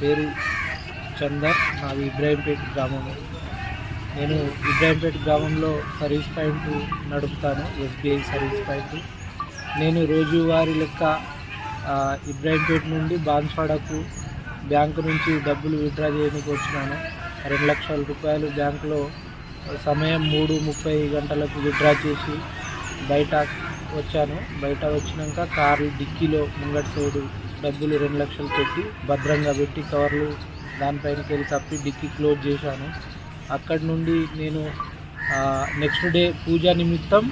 పేరు చందర్ నాది ఇబ్రాహీంపేట గ్రామం నేను ఇబ్రాహీంపేట గ్రామంలో సర్వీస్ పాయింట్ నడుపుతాను ఎస్బీఐ సర్వీస్ పాయింట్. నేను రోజువారీ లెక్క ఆ, ఇబ్రాహీంపేట నుండి బాన్స్వాడకు బ్యాంకు నుంచి డబ్బులు విత్డ్రా చేయడానికి వచ్చినాను. రెండు లక్షల రూపాయలు బ్యాంకులో సమయం మూడు ముప్పై గంటలకు విత్డ్రా చేసి బయట వచ్చాను. బయట వచ్చినాక కారు డిక్కీలో ముంగట సైడు డబ్బులు రెండు లక్షలు పెట్టి భద్రంగా పెట్టి కవర్లు దానిపైనకి వెళ్ళి తప్పి డిక్కి క్లోజ్ చేశాను. అక్కడి నుండి నేను నెక్స్ట్ డే పూజ నిమిత్తం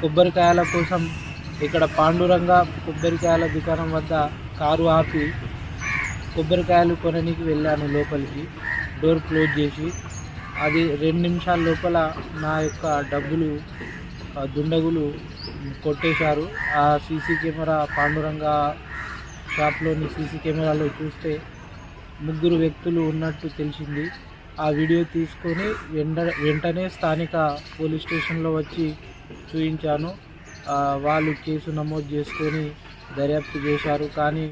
కొబ్బరికాయల కోసం ఇక్కడ పాండురంగ కొబ్బరికాయల దుకాణం వద్ద కారు ఆపి కొబ్బరికాయలు కొనడానికి వెళ్ళాను లోపలికి డోర్ క్లోజ్ చేసి. అది రెండు నిమిషాల లోపల నా యొక్క డబ్బులు దుండగులు కొట్టేశారు. ఆ సీసీ కెమెరా పాండురంగ షాప్లోని సీసీ కెమెరాలో చూస్తే ముగ్గురు వ్యక్తులు ఉన్నట్టు తెలిసింది. ఆ వీడియో తీసుకొని వెంట వెంటనే స్థానిక పోలీస్ స్టేషన్లో వచ్చి చూపించాను వాళ్ళు కేసు నమోదు చేసుకొని దర్యాప్తు చేశారు. కానీ